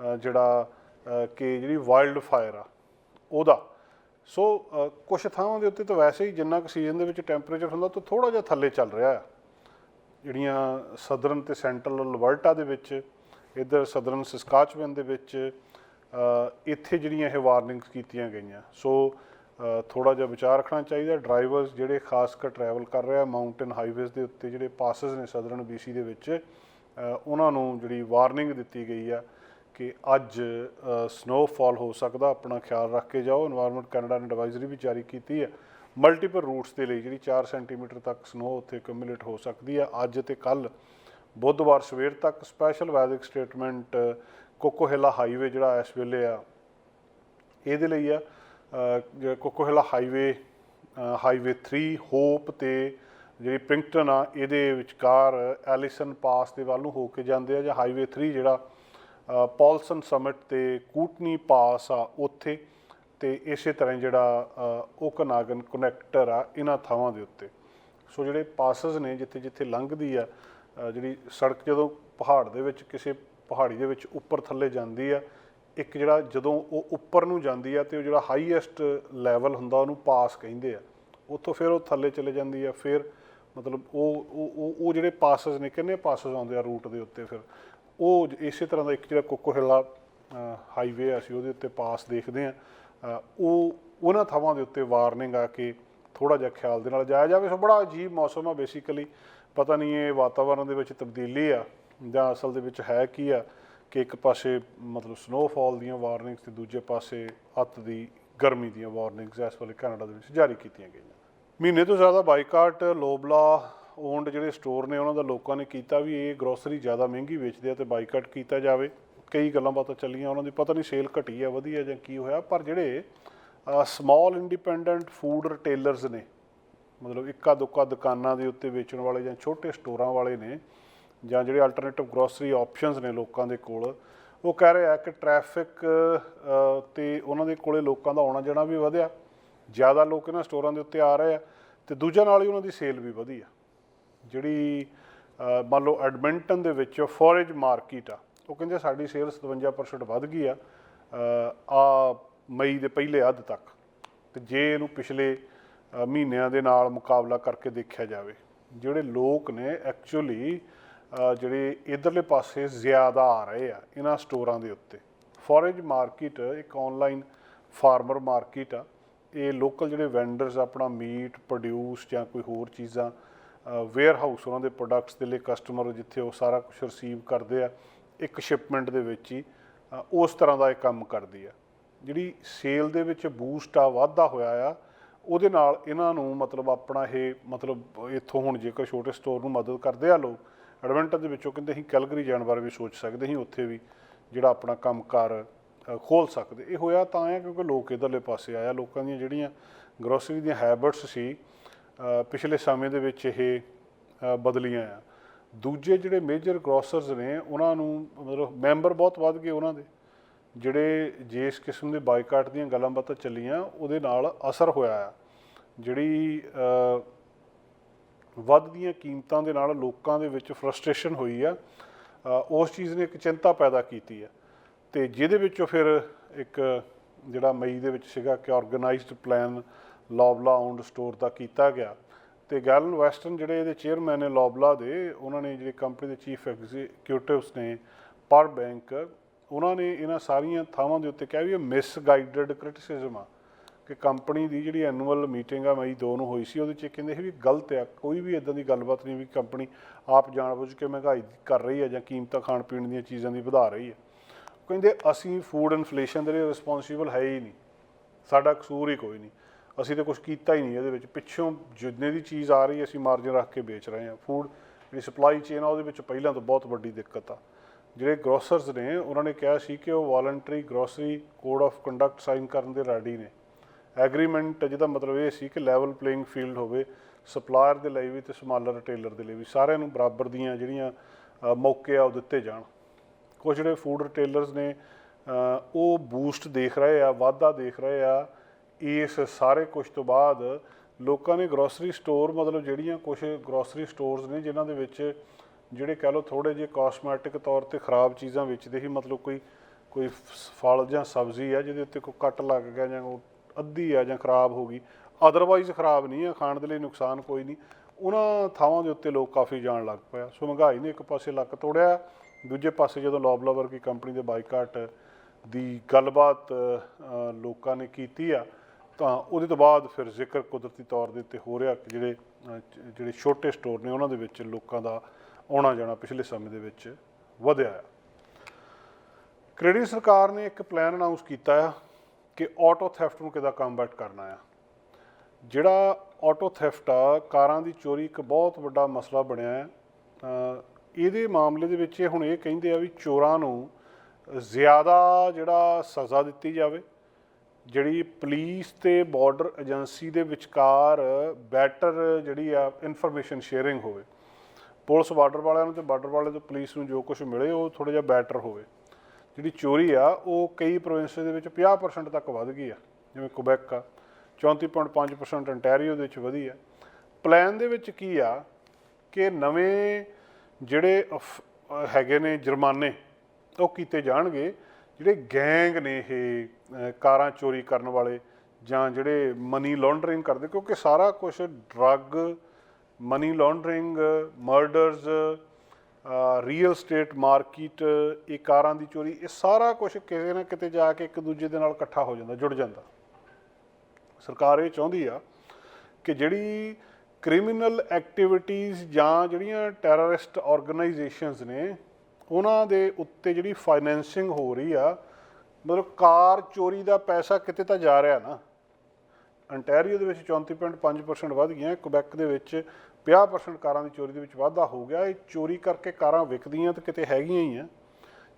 ਆ ਜਿਹੜਾ ਕਿ ਜਿਹੜੀ ਵਾਈਲਡ ਫਾਇਰ ਆ ਉਹਦਾ। ਸੋ ਅ, ਕੁਝ ਥਾਵਾਂ ਦੇ ਉੱਤੇ ਤਾਂ ਵੈਸੇ ਹੀ ਜਿੰਨਾ ਕੁ ਸੀਜ਼ਨ ਦੇ ਵਿੱਚ ਟੈਂਪਰੇਚਰ ਹੁੰਦਾ ਤਾਂ ਥੋੜਾ ਜਿਹਾ ਥੱਲੇ ਚੱਲ ਰਿਹਾ ਆ। ਜਿਹੜੀਆਂ ਸਦਰਨ ਤੇ ਸੈਂਟਰਲ ਅਲਬਰਟਾ ਦੇ ਵਿੱਚ ਇਧਰ ਸਦਰਨ ਸਸਕਾਚਵਨ ਦੇ ਵਿੱਚ ਇੱਥੇ ਜਿਹੜੀਆਂ ਇਹ ਵਾਰਨਿੰਗਸ ਕੀਤੀਆਂ ਗਈਆਂ। ਸੋ ਥੋੜਾ ਜਿਹਾ ਵਿਚਾਰ ਰੱਖਣਾ ਚਾਹੀਦਾ। ਡਰਾਈਵਰਸ ਜਿਹੜੇ ਖਾਸ ਕਰ ਟਰੈਵਲ ਕਰ ਰਹੇ ਆ ਮਾਊਂਟਨ ਹਾਈਵੇਜ਼ ਦੇ ਉੱਤੇ ਜਿਹੜੇ ਪਾਸਸ ਨੇ ਸਦਰਨ ਬੀਸੀ ਦੇ ਵਿੱਚ ਉਹਨਾਂ ਨੂੰ ਜਿਹੜੀ ਵਾਰਨਿੰਗ ਦਿੱਤੀ ਗਈ ਆ ਕਿ ਅੱਜ ਸਨੋਫਾਲ ਹੋ ਸਕਦਾ। ਆਪਣਾ ਖਿਆਲ ਰੱਖ ਕੇ ਜਾਓ। এনवायरमेंट ਕੈਨੇਡਾ ਨੇ ਐਡਵਾਈਜ਼ਰੀ ਵੀ ਜਾਰੀ ਕੀਤੀ ਹੈ ਮਲਟੀਪਲ ਰੂਟਸ ਦੇ ਲਈ ਜਿਹੜੀ 4 ਸੈਂਟੀਮੀਟਰ ਤੱਕ ਸਨੋ ਉੱਥੇ ਕਮਿਊਲੇਟ ਹੋ ਸਕਦੀ ਹੈ ਅੱਜ ਤੇ ਕੱਲ ਬੁੱਧਵਾਰ ਸਵੇਰ ਤੱਕ ਸਪੈਸ਼ਲ ਵੈਦਿਕ ਸਟੇਟਮੈਂਟ ਕੋਕੋਹੇਲਾ ਹਾਈਵੇ ਜਿਹੜਾ ਇਸ ਵੇਲੇ ਆ ਇਹਦੇ ਲਈ ਆ ਜਿਹੜਾ ਕੋਕੋਹਲਾ ਹਾਈਵੇ ਹਾਈਵੇ 3 ਹੋਪ ਤੇ ਜਿਹੜੀ ਪ੍ਰਿੰਕਟਨ ਆ ਇਹਦੇ ਵਿਚਕਾਰ ਐਲਿਸਨ ਪਾਸ ਦੇ ਵੱਲ ਨੂੰ ਹੋ ਕੇ ਜਾਂਦੇ ਆ ਜਾਂ ਹਾਈਵੇ 3 ਜਿਹੜਾ ਅ, ਪੌਲਸਨ ਸਮਿਟ ਤੇ ਕੂਟਨੀ ਪਾਸ ਆ ਉੱਥੇ ਤੇ ਇਸੇ ਤਰ੍ਹਾਂ ਜਿਹੜਾ ਓਕਨਾਗਨ ਕਨੈਕਟਰ ਆ ਇਹਨਾਂ ਥਾਵਾਂ ਦੇ ਉੱਤੇ। ਸੋ ਜਿਹੜੇ ਪਾਸਸ ਨੇ ਜਿੱਥੇ ਜਿੱਥੇ ਲੰਘਦੀ ਆ ਜਿਹੜੀ ਸੜਕ ਜਦੋਂ ਪਹਾੜ ਦੇ ਵਿੱਚ ਕਿਸੇ ਪਹਾੜੀ ਦੇ ਵਿੱਚ ਉੱਪਰ ਥੱਲੇ ਜਾਂਦੀ ਆ, ਇੱਕ ਜਿਹੜਾ ਜਦੋਂ ਉਹ ਉੱਪਰ ਨੂੰ ਜਾਂਦੀ ਆ ਤੇ ਉਹ ਜਿਹੜਾ ਹਾਈਐਸਟ ਲੈਵਲ ਹੁੰਦਾ ਉਹਨੂੰ ਪਾਸ ਕਹਿੰਦੇ ਆ। ਉੱਥੋਂ ਫਿਰ ਉਹ ਥੱਲੇ ਚਲੇ ਜਾਂਦੀ ਆ, ਫਿਰ ਮਤਲਬ ਉਹ ਉਹ, ਉਹ- ਜਿਹੜੇ ਪਾਸਸ ਨੇ, ਕਿੰਨੇ ਪਾਸਸ ਆਉਂਦੇ ਆ ਰੂਟ ਦੇ ਉੱਤੇ ਫਿਰ? ਉਹ ਇਸੇ ਤਰ੍ਹਾਂ ਦਾ ਇੱਕ ਜਿਹੜਾ ਕੋਕੋਹਿਲਾ ਹਾਈਵੇ ਆ ਅਸੀਂ ਉਹਦੇ ਉੱਤੇ ਪਾਸ ਦੇਖਦੇ ਆ। ਉਹ, ਉਹਨਾਂ ਥਾਵਾਂ ਦੇ ਉੱਤੇ ਵਾਰਨਿੰਗ ਆ ਕੇ ਥੋੜਾ ਜਿਹਾ ਖਿਆਲ ਦੇ ਨਾਲ ਜਾਇਆ ਜਾਵੇ, ਸੋ ਬੜਾ ਅਜੀਬ ਮੌਸਮ ਆ ਬੇਸਿਕਲੀ ਪਤਾ ਨਹੀਂ ਇਹ ਵਾਤਾਵਰਣ ਦੇ ਵਿੱਚ ਤਬਦੀਲੀ ਆ। ਜਾਂ ਅਸਲ ਦੇ ਵਿੱਚ ਹੈ ਕੀ ਆ ਕਿ ਇੱਕ ਪਾਸੇ ਮਤਲਬ ਸਨੋਫਾਲ ਦੀਆਂ ਵਾਰਨਿੰਗਸ ਤੇ ਦੂਜੇ ਪਾਸੇ ਅੱਤ ਦੀ ਗਰਮੀ ਦੀਆਂ ਵਾਰਨਿੰਗਸ ਇਸ ਵੇਲੇ ਕੈਨੇਡਾ ਦੇ ਵਿੱਚ ਜਾਰੀ ਕੀਤੀਆਂ ਗਈਆਂ। ਮਹੀਨੇ ਤੋਂ ਜ਼ਿਆਦਾ ਬਾਈਕਾਟ, ਲੋਬਲਾ ਓਨਡ ਜਿਹੜੇ ਸਟੋਰ ਨੇ ਉਹਨਾਂ ਦਾ ਲੋਕਾਂ ਨੇ ਕੀਤਾ ਵੀ ਇਹ ਗਰੋਸਰੀ ਜ਼ਿਆਦਾ ਮਹਿੰਗੀ ਵੇਚਦੇ ਆ ਤੇ ਬਾਈਕਾਟ ਕੀਤਾ ਜਾਵੇ। ਕਈ ਗੱਲਾਂ ਬਾਤਾਂ ਚੱਲੀਆਂ, ਉਹਨਾਂ ਦੀ ਪਤਾ ਨਹੀਂ ਸੇਲ ਘਟੀ ਆ ਵਧੀਆ ਜਾਂ ਕੀ ਹੋਇਆ, ਪਰ ਜਿਹੜੇ ਸਮਾਲ ਇੰਡੀਪੈਂਡੈਂਟ ਫੂਡ ਰਿਟੇਲਰਸ ਨੇ, ਮਤਲਬ ਇੱਕਾ ਦੁੱਕਾ ਦੁਕਾਨਾਂ ਦੇ ਉੱਤੇ ਵੇਚਣ ਵਾਲੇ ਜਾਂ ਛੋਟੇ ਸਟੋਰਾਂ ਵਾਲੇ ਨੇ ਜਾਂ ਜਿਹੜੇ ਅਲਟਰਨੇਟਿਵ ਗਰੋਸਰੀ ਆਪਸ਼ਨਸ ਨੇ ਲੋਕਾਂ ਦੇ ਕੋਲ, ਉਹ ਕਹਿ ਰਹੇ ਆ ਕਿ ਟ੍ਰੈਫਿਕ ਤੇ ਉਹਨਾਂ ਦੇ ਕੋਲੇ ਲੋਕਾਂ ਦਾ ਆਉਣਾ ਜਾਣਾ ਵੀ ਵਧਿਆ। ਜ਼ਿਆਦਾ ਲੋਕ ਇਹਨਾਂ ਸਟੋਰਾਂ ਦੇ ਉੱਤੇ ਆ ਰਹੇ ਆ, ਤੇ ਦੂਜਾ ਨਾਲ ਹੀ ਉਹਨਾਂ ਦੀ ਸੇਲ ਵੀ ਵਧੀ ਆ। ਜਿਹੜੀ ਮੰਨ ਲਓ ਐਡਮਿੰਟਨ ਦੇ ਵਿੱਚ ਫੋਰੇਜ ਮਾਰਕੀਟ ਆ, ਉਹ ਕਹਿੰਦੇ ਸਾਡੀ ਸੇਲ 57% ਵੱਧ ਗਈ ਆ ਆ ਮਈ ਦੇ ਪਹਿਲੇ ਅੱਧ ਤੱਕ। ਤੇ ਜੇ ਇਹਨੂੰ ਪਿਛਲੇ ਮਹੀਨਿਆਂ ਦੇ ਨਾਲ ਮੁਕਾਬਲਾ ਕਰਕੇ ਦੇਖਿਆ ਜਾਵੇ, ਜਿਹੜੇ ਲੋਕ ਨੇ ਐਕਚੁਅਲੀ ਜਿਹੜੇ ਇਧਰਲੇ ਪਾਸੇ ਜ਼ਿਆਦਾ ਆ ਰਹੇ ਆ, ਇਹਨਾਂ ਸਟੋਰਾਂ ਦੇ ਉੱਤੇ। ਫੋਰੇਜ ਮਾਰਕੀਟ ਇੱਕ ਆਨਲਾਈਨ ਫਾਰਮਰ ਮਾਰਕੀਟ ਆ। ਇਹ ਲੋਕਲ ਜਿਹੜੇ ਵੈਂਡਰਸ ਆਪਣਾ ਮੀਟ ਪ੍ਰੋਡਿਊਸ ਜਾਂ ਕੋਈ ਹੋਰ ਚੀਜ਼ਾਂ ਵੇਅਰ ਹਾਊਸ ਉਹਨਾਂ ਦੇ ਪ੍ਰੋਡਕਟਸ ਦੇ ਲਈ ਕਸਟਮਰ ਜਿੱਥੇ ਉਹ ਸਾਰਾ ਕੁਝ ਰਿਸੀਵ ਕਰਦੇ ਆ, ਇੱਕ ਸ਼ਿਪਮੈਂਟ ਦੇ ਵਿੱਚ ਹੀ ਉਸ ਤਰ੍ਹਾਂ ਦਾ ਇਹ ਕੰਮ ਕਰਦੀ ਆ। ਜਿਹੜੀ ਸੇਲ ਦੇ ਵਿੱਚ ਬੂਸਟ ਆ, ਵਾਧਾ ਹੋਇਆ ਆ, ਉਹਦੇ ਨਾਲ ਇਹਨਾਂ ਨੂੰ ਮਤਲਬ ਆਪਣਾ ਇਹ ਮਤਲਬ ਇੱਥੋਂ ਹੁਣ ਜੇਕਰ ਛੋਟੇ ਸਟੋਰ ਨੂੰ ਮਦਦ ਕਰਦੇ ਆ ਲੋਕ ਐਡਵੈਂਟਨ ਦੇ ਵਿੱਚੋਂ ਕਹਿੰਦੇ ਅਸੀਂ ਕੈਲਗਰੀ ਜਾਣ ਬਾਰੇ ਵੀ ਸੋਚ ਸਕਦੇ ਸੀ ਉੱਥੇ ਵੀ ਜਿਹੜਾ ਆਪਣਾ ਕੰਮਕਾਰ ਅ, ਖੋਲ ਸਕਦੇ। ਇਹ ਹੋਇਆ ਤਾਂ ਹੈ ਕਿਉਂਕਿ ਲੋਕ ਇਧਰਲੇ ਪਾਸੇ ਆਇਆ ਲੋਕਾਂ ਦੀਆਂ ਜਿਹੜੀਆਂ ਗਰੋਸਰੀ ਦੀਆਂ ਹੈਬਿਟਸ ਸੀ ਪਿਛਲੇ ਸਮੇਂ ਦੇ ਵਿੱਚ ਇਹ ਬਦਲੀਆਂ ਆ। ਦੂਜੇ ਜਿਹੜੇ ਮੇਜਰ ਗਰੋਸਰਸ ਨੇ ਉਹਨਾਂ ਨੂੰ ਮਤਲਬ ਮੈਂਬਰ ਬਹੁਤ ਵੱਧ ਗਏ ਉਹਨਾਂ ਦੇ। ਜਿਹੜੇ ਜਿਸ ਕਿਸਮ ਦੇ ਬਾਈਕਾਟ ਦੀਆਂ ਗੱਲਾਂ ਬਾਤਾਂ ਚੱਲੀਆਂ ਉਹਦੇ ਨਾਲ ਅਸਰ ਹੋਇਆ ਆ। ਜਿਹੜੀ ਵੱਧਦੀਆਂ ਕੀਮਤਾਂ ਦੇ ਨਾਲ ਲੋਕਾਂ ਦੇ ਵਿੱਚ ਫਰਸਟ੍ਰੇਸ਼ਨ ਹੋਈ ਆ ਉਸ ਚੀਜ਼ ਨੇ ਇੱਕ ਚਿੰਤਾ ਪੈਦਾ ਕੀਤੀ ਆ। ਤੇ ਜਿਹਦੇ ਵਿੱਚੋਂ ਫਿਰ ਇੱਕ ਜਿਹੜਾ ਮਈ ਦੇ ਵਿੱਚ ਸੀਗਾ ਕਿ organised plan Loblaw owned store ਦਾ ਕੀਤਾ ਗਿਆ। ਤੇ ਗੈਲਨ ਵੈਸਟਰਨ ਜਿਹੜੇ ਇਹਦੇ ਚੇਅਰਮੈਨ ਨੇ ਲੌਬਲਾ ਦੇ, ਉਹਨਾਂ ਨੇ ਜਿਹੜੇ ਕੰਪਨੀ ਦੇ ਚੀਫ ਐਗਜ਼ੀਕਿਊਟਿਵਸ ਨੇ ਪਰ ਬੈਂਕ ਉਹਨਾਂ ਨੇ ਇਹਨਾਂ ਸਾਰੀਆਂ ਥਾਵਾਂ ਦੇ ਉੱਤੇ ਕਿਹਾ ਵੀ ਇਹ ਮਿਸਗਾਈਡਡ ਕ੍ਰਿਟਿਸਿਜ਼ਮ ਆ। ਕਿ ਕੰਪਨੀ ਦੀ ਜਿਹੜੀ ਐਨੂਅਲ ਮੀਟਿੰਗ ਆ ਮਈ 2 ਨੂੰ ਹੋਈ ਸੀ, ਉਹਦੇ ਚ ਇਹ ਕਹਿੰਦੇ ਸੀ ਵੀ ਗਲਤ ਆ, ਕੋਈ ਵੀ ਇਦਾਂ ਦੀ ਗੱਲਬਾਤ ਨਹੀਂ ਵੀ ਕੰਪਨੀ ਆਪ ਜਾਣਬੁੱਝ ਕੇ ਮਹਿੰਗਾਈ ਕਰ ਰਹੀ ਹੈ ਜਾਂ ਕੀਮਤਾਂ ਖਾਣ ਪੀਣ ਦੀਆਂ ਚੀਜ਼ਾਂ ਦੀ ਵਧਾ ਰਹੀ ਹੈ ਕਹਿੰਦੇ ਅਸੀਂ ਫੂਡ ਇਨਫਲੇਸ਼ਨ ਦੇ ਲਈ ਰਿਸਪੌਂਸੀਬਲ ਹੈ ਹੀ ਨਹੀਂ, ਸਾਡਾ ਕਸੂਰ ਹੀ ਕੋਈ ਨਹੀਂ, ਅਸੀਂ ਤਾਂ ਕੁਝ ਕੀਤਾ ਹੀ ਨਹੀਂ ਇਹਦੇ ਵਿੱਚ, ਪਿੱਛੋਂ ਜਿੰਨੇ ਦੀ ਚੀਜ਼ ਆ ਰਹੀ ਅਸੀਂ ਮਾਰਜਨ ਰੱਖ ਕੇ ਵੇਚ ਰਹੇ ਹਾਂ ਫੂਡ ਜਿਹੜੀ ਸਪਲਾਈ ਚੇਨ ਆ, ਉਹਦੇ ਵਿੱਚ ਪਹਿਲਾਂ ਤੋਂ ਬਹੁਤ ਵੱਡੀ ਦਿੱਕਤ ਆ। ਜਿਹੜੇ ਗਰੋਸਰਸ ਨੇ, ਉਹਨਾਂ ਨੇ ਕਿਹਾ ਸੀ ਕਿ ਉਹ voluntary grocery code of conduct sign ਕਰਨ ਦੇ ਰੈਡੀ ਨੇ। ਐਗਰੀਮੈਂਟ ਜਿਹਦਾ ਮਤਲਬ ਇਹ ਸੀ ਕਿ ਲੈਵਲ ਪਲੇਇੰਗ ਫੀਲਡ ਹੋਵੇ ਸਪਲਾਇਰ ਦੇ ਲਈ ਵੀ ਤੇ ਸਮਾਲਰ ਰਿਟੇਲਰ ਦੇ ਲਈ ਵੀ, ਸਾਰਿਆਂ ਨੂੰ ਬਰਾਬਰ ਦੀਆਂ ਜਿਹੜੀਆਂ ਮੌਕੇ ਆ ਉਹ ਦਿੱਤੇ ਜਾਣ। ਕੁਝ ਜਿਹੜੇ ਫੂਡ ਰਿਟੇਲਰਸ ਨੇ ਉਹ ਬੂਸਟ ਦੇਖ ਰਹੇ ਆ, ਵਾਧਾ ਦੇਖ ਰਹੇ ਆ, ਇਸ ਸਾਰੇ ਕੁਝ ਤੋਂ ਬਾਅਦ ਲੋਕਾਂ ਨੇ ਗਰੋਸਰੀ ਸਟੋਰ ਮਤਲਬ ਜਿਹੜੀਆਂ ਕੁਝ ਗਰੋਸਰੀ ਸਟੋਰਸ ਨੇ, ਜਿਨ੍ਹਾਂ ਦੇ ਵਿੱਚ ਜਿਹੜੇ ਕਹ ਲਓ ਥੋੜੇ ਜਿਹੇ ਕਾਸਮੈਟਿਕ ਤੌਰ ਤੇ ਖਰਾਬ ਚੀਜ਼ਾਂ ਵੇਚਦੇ ਸੀ, ਮਤਲਬ ਕੋਈ ਕੋਈ ਫਲ ਜਾਂ ਸਬਜ਼ੀ ਆ, ਜਿਹਦੇ ਉੱਤੇ ਕੋਈ ਕੱਟ ਲੱਗ ਗਿਆ ਜਾਂ ਉਹ ਅੱਧੀ ਆ ਜਾਂ ਖਰਾਬ ਹੋ ਗਈ। ਅਦਰਵਾਈਜ਼ ਖਰਾਬ ਨਹੀਂ ਆ, ਖਾਣ ਦੇ ਲਈ ਨੁਕਸਾਨ ਕੋਈ ਨਹੀਂ। ਉਹਨਾਂ ਥਾਵਾਂ ਦੇ ਉੱਤੇ ਲੋਕ ਕਾਫੀ ਜਾਣ ਲੱਗ ਪਿਆ। ਸੋ ਮਹਿੰਗਾਈ ਨੇ ਇੱਕ ਪਾਸੇ ਲੱਕ ਤੋੜਿਆ, ਦੂਜੇ ਪਾਸੇ ਜਦੋਂ ਲੌਬਲਾ ਵਰਗੀ ਕੰਪਨੀ ਦੇ ਬਾਈਕਾਟ ਦੀ ਗੱਲਬਾਤ ਲੋਕਾਂ ਨੇ ਕੀਤੀ ਆ, ਤਾਂ ਉਹਦੇ ਤੋਂ ਬਾਅਦ ਫਿਰ ਜ਼ਿਕਰ ਕੁਦਰਤੀ ਤੌਰ ਦੇ ਉੱਤੇ ਹੋ ਰਿਹਾ ਕਿ ਜਿਹੜੇ ਜਿਹੜੇ ਛੋਟੇ ਸਟੋਰ ਨੇ ਉਹਨਾਂ ਦੇ ਵਿੱਚ ਲੋਕਾਂ ਦਾ ਆਉਣਾ ਜਾਣਾ ਪਿਛਲੇ ਸਮੇਂ ਦੇ ਵਿੱਚ ਵਧਿਆ ਆ। ਕੈਨੇਡੀਅਨ ਸਰਕਾਰ ਨੇ ਇੱਕ ਪਲਾਨ ਅਨਾਉਂਸ ਕੀਤਾ ਆ ਕਿ ਆਟੋ ਥੈਫਟ ਨੂੰ ਕਿੱਦਾਂ ਕੰਬੈਟ ਕਰਨਾ ਆ। ਜਿਹੜਾ ਆਟੋ ਥੈਫਟ ਆ ਕਾਰਾਂ ਦੀ ਚੋਰੀ ਇੱਕ ਬਹੁਤ ਵੱਡਾ ਮਸਲਾ ਬਣਿਆ ਹੈ। ਅ, ਇਹਦੇ ਮਾਮਲੇ ਦੇ ਵਿੱਚ ਇਹ ਹੁਣ ਇਹ ਕਹਿੰਦੇ ਆ ਵੀ ਚੋਰਾਂ ਨੂੰ ਜ਼ਿਆਦਾ ਜਿਹੜਾ ਸਜ਼ਾ ਦਿੱਤੀ ਜਾਵੇ ਜਿਹੜੀ ਪੁਲਿਸ ਤੇ ਬਾਰਡਰ ਏਜੰਸੀ ਦੇ ਵਿਚਕਾਰ ਬੈਟਰ ਜਿਹੜੀ ਆ ਇਨਫੋਰਮੇਸ਼ਨ ਸ਼ੇਅਰਿੰਗ ਹੋਵੇ। ਪੁਲਿਸ ਬਾਰਡਰ ਵਾਲਿਆਂ ਨੂੰ ਤੇ ਬਾਰਡਰ ਵਾਲੇ ਤੋਂ ਪੁਲਿਸ ਨੂੰ ਜੋ ਕੁਝ ਮਿਲੇ ਉਹ ਥੋੜਾ ਜਿਹਾ ਬੈਟਰ ਹੋਵੇ। ਜਿਹੜੀ ਚੋਰੀ ਆ, ਉਹ ਕਈ ਪ੍ਰੋਵਿੰਸ ਦੇ ਵਿੱਚ 50% ਤੱਕ ਵੱਧ ਗਈ ਆ। ਜਿਵੇਂ ਕੁਬੈਕ ਆ 34.5% ਅੰਟੈਰੀਓ ਦੇ ਵਿੱਚ ਵਧੀ ਆ। ਪਲਾਨ ਦੇ ਵਿੱਚ ਕੀ ਆ ਕਿ ਨਵੇਂ ਜਿਹੜੇ ਅਫ- ਹੈਗੇ ਨੇ ਜੁਰਮਾਨੇ, ਉਹ ਕੀਤੇ ਜਾਣਗੇ। ਜਿਹੜੇ ਗੈਂਗ ਨੇ ਇਹ ਕਾਰਾਂ ਚੋਰੀ ਕਰਨ ਵਾਲੇ ਜਾਂ ਜਿਹੜੇ ਮਨੀ ਲਾਂਡਰਿੰਗ ਕਰਦੇ, ਕਿਉਂਕਿ ਸਾਰਾ ਕੁਝ drug money laundering murders real estate market ਇਹ ਕਾਰਾਂ ਦੀ ਚੋਰੀ, ਇਹ ਸਾਰਾ ਕੁਝ ਕਿਸੇ ਨਾ ਕਿਤੇ ਜਾ ਕੇ ਇੱਕ ਦੂਜੇ ਦੇ ਨਾਲ ਇਕੱਠਾ ਹੋ ਜਾਂਦਾ, ਜੁੜ ਜਾਂਦਾ। ਸਰਕਾਰ ਇਹ ਚਾਹੁੰਦੀ ਆ ਕਿ ਜਿਹੜੀ ਕ੍ਰਿਮੀਨਲ ਐਕਟੀਵਿਟੀਜ਼ ਜਾਂ ਜਿਹੜੀਆਂ ਟੈਰਰਿਸਟ ਆਰਗੇਨਾਈਜੇਸ਼ਨਸ ਨੇ, ਉਹਨਾਂ ਦੇ ਉੱਤੇ ਜਿਹੜੀ ਫਾਈਨੈਂਸਿੰਗ ਹੋ ਰਹੀ ਆ, ਮਤਲਬ ਕਾਰ ਚੋਰੀ ਦਾ ਪੈਸਾ ਕਿਤੇ ਤਾਂ ਜਾ ਰਿਹਾ ਨਾ। ਅੰਟੈਰੀਓ ਦੇ ਵਿੱਚ 34.5% ਵੱਧ ਗਈਆਂ ਕੁਬੈਕ ਦੇ ਵਿੱਚ 50% ਕਾਰਾਂ ਦੀ ਚੋਰੀ ਦੇ ਵਿੱਚ ਵਾਧਾ ਹੋ ਗਿਆ। ਇਹ ਚੋਰੀ ਕਰਕੇ ਕਾਰਾਂ ਵਿਕਦੀਆਂ ਤਾਂ ਕਿਤੇ ਹੈਗੀਆਂ ਹੀ ਆ,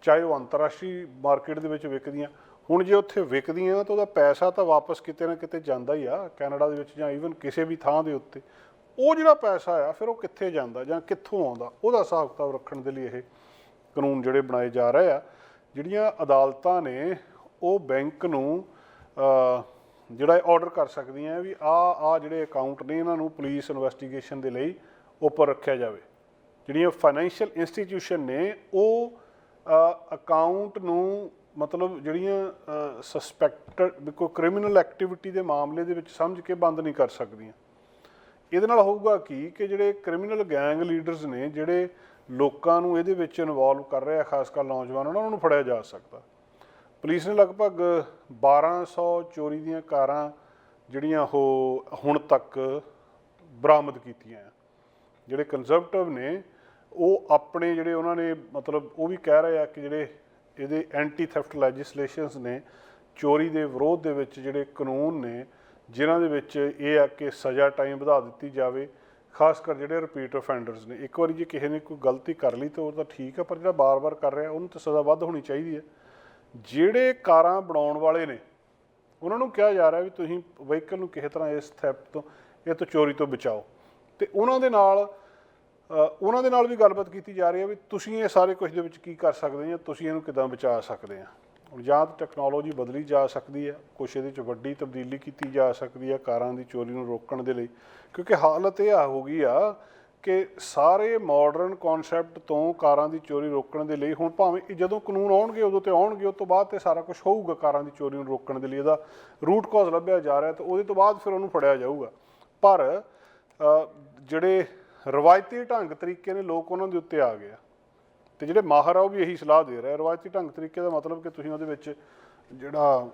ਚਾਹੇ ਉਹ ਅੰਤਰਰਾਸ਼ਟਰੀ ਮਾਰਕੀਟ ਦੇ ਵਿੱਚ ਵਿਕਦੀਆਂ। ਹੁਣ ਜੇ ਉੱਥੇ ਵਿਕਦੀਆਂ ਤਾਂ ਉਹਦਾ ਪੈਸਾ ਤਾਂ ਵਾਪਸ ਕਿਤੇ ਨਾ ਕਿਤੇ ਜਾਂਦਾ ਹੀ ਆ, ਕੈਨੇਡਾ ਦੇ ਵਿੱਚ ਜਾਂ ਈਵਨ ਕਿਸੇ ਵੀ ਥਾਂ ਦੇ ਉੱਤੇ। ਉਹ ਜਿਹੜਾ ਪੈਸਾ ਆ, ਫਿਰ ਉਹ ਕਿੱਥੇ ਜਾਂਦਾ ਜਾਂ ਕਿੱਥੋਂ ਆਉਂਦਾ? ਉਹਦਾ ਹਿਸਾਬ ਕਿਤਾਬ ਰੱਖਣ ਦੇ ਲਈ ਇਹ ਕਾਨੂੰਨ ਜਿਹੜੇ ਬਣਾਏ ਜਾ ਰਹੇ ਆ, ਜਿਹੜੀਆਂ ਅਦਾਲਤਾਂ ਨੇ, ਉਹ ਬੈਂਕ ਨੂੰ ਜਿਹੜਾ ਇਹ ਆਰਡਰ ਕਰ ਸਕਦੀਆਂ ਵੀ ਆ ਆ ਜਿਹੜੇ ਅਕਾਊਂਟ ਨੇ ਇਹਨਾਂ ਨੂੰ ਪੁਲਿਸ ਇਨਵੈਸਟੀਗੇਸ਼ਨ ਦੇ ਲਈ ਉੱਪਰ ਰੱਖਿਆ ਜਾਵੇ। ਜਿਹੜੀਆਂ ਫਾਈਨੈਂਸ਼ੀਅਲ ਇੰਸਟੀਟਿਊਸ਼ਨ ਨੇ, ਉਹ ਅਕਾਊਂਟ ਨੂੰ ਮਤਲਬ ਜਿਹੜੀਆਂ ਸਸਪੈਕਟਡ ਕੋਈ ਕ੍ਰਿਮੀਨਲ ਐਕਟੀਵਿਟੀ ਦੇ ਮਾਮਲੇ ਦੇ ਵਿੱਚ ਸਮਝ ਕੇ ਬੰਦ ਨਹੀਂ ਕਰ ਸਕਦੀਆਂ। ਇਹਦੇ ਨਾਲ ਹੋਊਗਾ ਕੀ ਕਿ ਜਿਹੜੇ ਕ੍ਰਿਮੀਨਲ ਗੈਂਗ ਲੀਡਰਸ ਨੇ, ਜਿਹੜੇ ਲੋਕਾਂ ਨੂੰ ਇਹਦੇ ਵਿੱਚ ਇਨਵੋਲਵ ਕਰ ਰਹੇ ਆ, ਖਾਸ ਕਰ ਨੌਜਵਾਨਾਂ ਨੂੰ ਉਹਨਾਂ ਨੂੰ ਫੜਿਆ ਜਾ ਸਕਦਾ। ਪੁਲਿਸ ਨੇ ਲਗਭਗ 1200 ਚੋਰੀ ਦੀਆਂ ਕਾਰਾਂ ਜਿਹੜੀਆਂ ਉਹ ਹੁਣ ਤੱਕ ਬਰਾਮਦ ਕੀਤੀਆਂ ਆ। ਜਿਹੜੇ ਕੰਜ਼ਰਵੇਟਿਵ ਨੇ, ਉਹ ਆਪਣੇ ਜਿਹੜੇ ਉਹਨਾਂ ਨੇ ਮਤਲਬ ਉਹ ਵੀ ਕਹਿ ਰਹੇ ਆ ਕਿ ਜਿਹੜੇ ਇਹਦੇ ਐਂਟੀ ਥੈਫਟ ਲੈਜਿਸਲੇਸ਼ਨਸ ਨੇ, ਚੋਰੀ ਦੇ ਵਿਰੋਧ ਦੇ ਵਿੱਚ ਜਿਹੜੇ ਕਾਨੂੰਨ ਨੇ, ਜਿਨ੍ਹਾਂ ਦੇ ਵਿੱਚ ਇਹ ਆ ਕਿ ਸਜ਼ਾ ਟਾਈਮ ਵਧਾ ਦਿੱਤੀ ਜਾਵੇ, ਖਾਸ ਕਰ ਜਿਹੜੇ ਰਿਪੀਟ ਅਫੈਂਡਰਸ ਨੇ। ਇੱਕ ਵਾਰੀ ਜੇ ਕਿਸੇ ਨੇ ਕੋਈ ਗਲਤੀ ਕਰ ਲਈ ਤਾਂ ਉਹ ਤਾਂ ਠੀਕ ਆ, ਪਰ ਜਿਹੜਾ ਬਾਰ-ਬਾਰ ਕਰ ਰਿਹਾ, ਉਹਨੂੰ ਤਾਂ ਸਜ਼ਾ ਵੱਧ ਹੋਣੀ ਚਾਹੀਦੀ ਹੈ ਜਿਹੜੇ ਕਾਰਾਂ ਬਣਾਉਣ ਵਾਲੇ ਨੇ, ਉਹਨਾਂ ਨੂੰ ਕਿਹਾ ਜਾ ਰਿਹਾ ਵੀ ਤੁਸੀਂ ਵਹੀਕਲ ਨੂੰ ਕਿਸੇ ਤਰ੍ਹਾਂ ਇਸ ਥੈਫਟ ਤੋਂ, ਇਹ ਤੋਂ ਚੋਰੀ ਤੋਂ ਬਚਾਓ। ਤੇ ਉਹਨਾਂ ਦੇ ਨਾਲ ਉਹਨਾਂ ਦੇ ਨਾਲ ਵੀ ਗੱਲਬਾਤ ਕੀਤੀ ਜਾ ਰਹੀ ਹੈ ਵੀ ਤੁਸੀਂ ਇਹ ਸਾਰੇ ਕੁਝ ਦੇ ਵਿੱਚ ਕੀ ਕਰ ਸਕਦੇ ਜਾਂ ਤੁਸੀਂ ਇਹਨੂੰ ਕਿਦਾਂ ਬਚਾ ਸਕਦੇ ਆ ਹੁਣ ਜਾਂ ਤਾਂ ਟੈਕਨੋਲੋਜੀ ਬਦਲੀ ਜਾ ਸਕਦੀ ਹੈ, ਕੁਛ ਇਹਦੇ ਵਿੱਚ ਵੱਡੀ ਤਬਦੀਲੀ ਕੀਤੀ ਜਾ ਸਕਦੀ ਹੈ ਕਾਰਾਂ ਦੀ ਚੋਰੀ ਨੂੰ ਰੋਕਣ ਦੇ ਲਈ, ਕਿਉਂਕਿ ਹਾਲਤ ਇਹ ਆ, ਹੋ ਗਈ ਆ ਕਿ ਸਾਰੇ ਮਾਡਰਨ ਕਨਸੈਪਟ ਤੋਂ ਕਾਰਾਂ ਦੀ ਚੋਰੀ ਰੋਕਣ ਦੇ ਲਈ ਹੁਣ ਭਾਵੇਂ ਇਹ ਜਦੋਂ ਕਾਨੂੰਨ ਆਉਣਗੇ, ਉਦੋਂ ਤੇ ਆਉਣਗੇ, ਉਸ ਤੋਂ ਬਾਅਦ ਤੇ ਸਾਰਾ ਕੁਝ ਹੋਊਗਾ ਕਾਰਾਂ ਦੀ ਚੋਰੀ ਨੂੰ ਰੋਕਣ ਦੇ ਲਈ। ਇਹਦਾ ਰੂਟ ਕਾਜ਼ ਲੱਭਿਆ ਜਾ ਰਿਹਾ ਤੇ ਉਹਦੇ ਤੋਂ ਬਾਅਦ ਫਿਰ ਉਹਨੂੰ ਫੜਿਆ ਜਾਊਗਾ। ਪਰ ਜਿਹੜੇ ਰਵਾਇਤੀ ਢੰਗ ਤਰੀਕੇ ਨੇ ਲੋਕ ਉਹਨਾਂ ਦੇ ਉੱਤੇ ਆ ਗਏ ਆ। ਤੇ ਜਿਹੜੇ ਮਾਹਰ ਆ, ਉਹ ਵੀ ਇਹੀ ਸਲਾਹ ਦੇ ਰਿਹਾ ਰਵਾਇਤੀ ਢੰਗ ਤਰੀਕੇ ਦਾ ਮਤਲਬ ਕਿ ਤੁਸੀਂ ਉਹਦੇ ਵਿੱਚ ਜਿਹੜਾ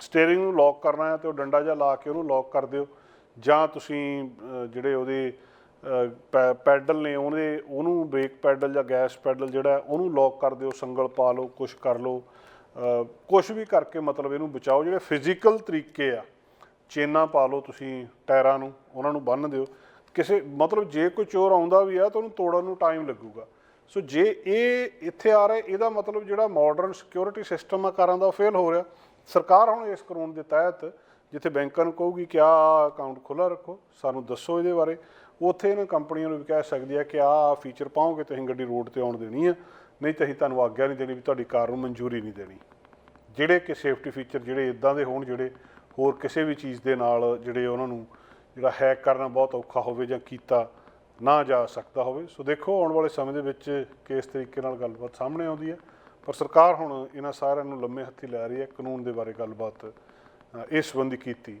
ਸਟੀਅਰਿੰਗ ਨੂੰ ਲੌਕ ਕਰਨਾ ਹੈ ਤੇ ਉਹ ਡੰਡਾ ਜਿਹਾ ਲਾ ਕੇ ਉਹਨੂੰ ਲੌਕ ਕਰ ਦਿਓ। ਜਾਂ ਤੁਸੀਂ ਜਿਹੜੇ ਉਹਦੇ ਪੈਡਲ ਨੇ ਉਹਦੇ, ਉਹਨੂੰ ਬ੍ਰੇਕ ਪੈਡਲ ਜਾਂ ਗੈਸ ਪੈਡਲ ਜਿਹੜਾ ਉਹਨੂੰ ਲੌਕ ਕਰ ਦਿਓ, ਸੰਗਲ ਪਾ ਲਓ ਕੁਝ ਕਰ ਲਓ। ਕੁਝ ਵੀ ਕਰਕੇ ਮਤਲਬ ਇਹਨੂੰ ਬਚਾਓ, ਜਿਹੜੇ ਫਿਜ਼ੀਕਲ ਤਰੀਕੇ ਆ, ਚੇਨਾਂ ਪਾ ਲਓ ਤੁਸੀਂ ਟਾਇਰਾਂ ਨੂੰ, ਉਹਨਾਂ ਨੂੰ ਬੰਨ੍ਹ ਦਿਓ। ਕਿਸੇ, ਮਤਲਬ ਜੇ ਕੋਈ ਚੋਰ ਆਉਂਦਾ ਵੀ ਆ ਤਾਂ ਉਹਨੂੰ ਤੋੜਨ ਨੂੰ ਟਾਈਮ ਲੱਗੂਗਾ। ਸੋ ਜੇ ਇਹ ਇੱਥੇ ਆ ਰਿਹਾ, ਇਹਦਾ ਮਤਲਬ ਜਿਹੜਾ ਮਾਡਰਨ ਸਿਕਿਉਰਿਟੀ ਸਿਸਟਮ ਆ, ਕਾਰਾਂ ਦਾ ਫੇਲ ਹੋ ਰਿਹਾ। ਸਰਕਾਰ ਹੁਣ ਇਸ ਕਾਨੂੰਨ ਦੇ ਤਹਿਤ ਜਿੱਥੇ ਬੈਂਕਾਂ ਨੂੰ ਕਹੂਗੀ ਕਿ ਆਹ ਅਕਾਊਂਟ ਖੁੱਲ੍ਹਾ ਰੱਖੋ, ਸਾਨੂੰ ਦੱਸੋ ਇਹਦੇ ਬਾਰੇ। ਉੱਥੇ ਇਹਨਾਂ ਕੰਪਨੀਆਂ ਨੂੰ ਵੀ ਕਹਿ ਸਕਦੀ ਹੈ ਕਿ ਆਹ ਫੀਚਰ ਪਾਓਗੇ ਤੁਸੀਂ ਗੱਡੀ ਰੋਡ ਤੇ ਆਉਣ ਦੇਣੀ ਆ। ਨਹੀਂ ਤਾਂ ਅਸੀਂ ਤੁਹਾਨੂੰ ਆਗਿਆ ਨਹੀਂ ਦੇਣੀ ਵੀ ਤੁਹਾਡੀ ਕਾਰ ਨੂੰ ਮਨਜ਼ੂਰੀ ਨਹੀਂ ਦੇਣੀ। ਜਿਹੜੇ ਕਿ ਸੇਫਟੀ ਫੀਚਰ ਜਿਹੜੇ ਇਦਾਂ ਦੇ ਹੋਣ, ਜਿਹੜੇ ਹੋਰ ਕਿਸੇ ਵੀ ਚੀਜ਼ ਦੇ ਨਾਲ ਜਿਹੜੇ ਉਹਨਾਂ ਨੂੰ ਜਿਹੜਾ ਹੈਕ ਕਰਨਾ ਬਹੁਤ ਔਖਾ ਹੋਵੇ ਜਾਂ ਕੀਤਾ ਨਾ ਜਾ ਸਕਦਾ ਹੋਵੇ। ਸੋ ਦੇਖੋ, ਆਉਣ ਵਾਲੇ ਸਮੇਂ ਦੇ ਵਿੱਚ ਕਿਸ ਤਰੀਕੇ ਨਾਲ ਗੱਲਬਾਤ ਸਾਹਮਣੇ ਆਉਂਦੀ ਹੈ ਪਰ ਸਰਕਾਰ ਹੁਣ ਇਹਨਾਂ ਸਾਰਿਆਂ ਨੂੰ ਲੰਮੇ ਹੱਥੀ ਲੈ ਰਹੀ ਹੈ ਕਾਨੂੰਨ ਦੇ ਬਾਰੇ ਗੱਲਬਾਤ ਇਸ ਸੰਬੰਧੀ ਕੀਤੀ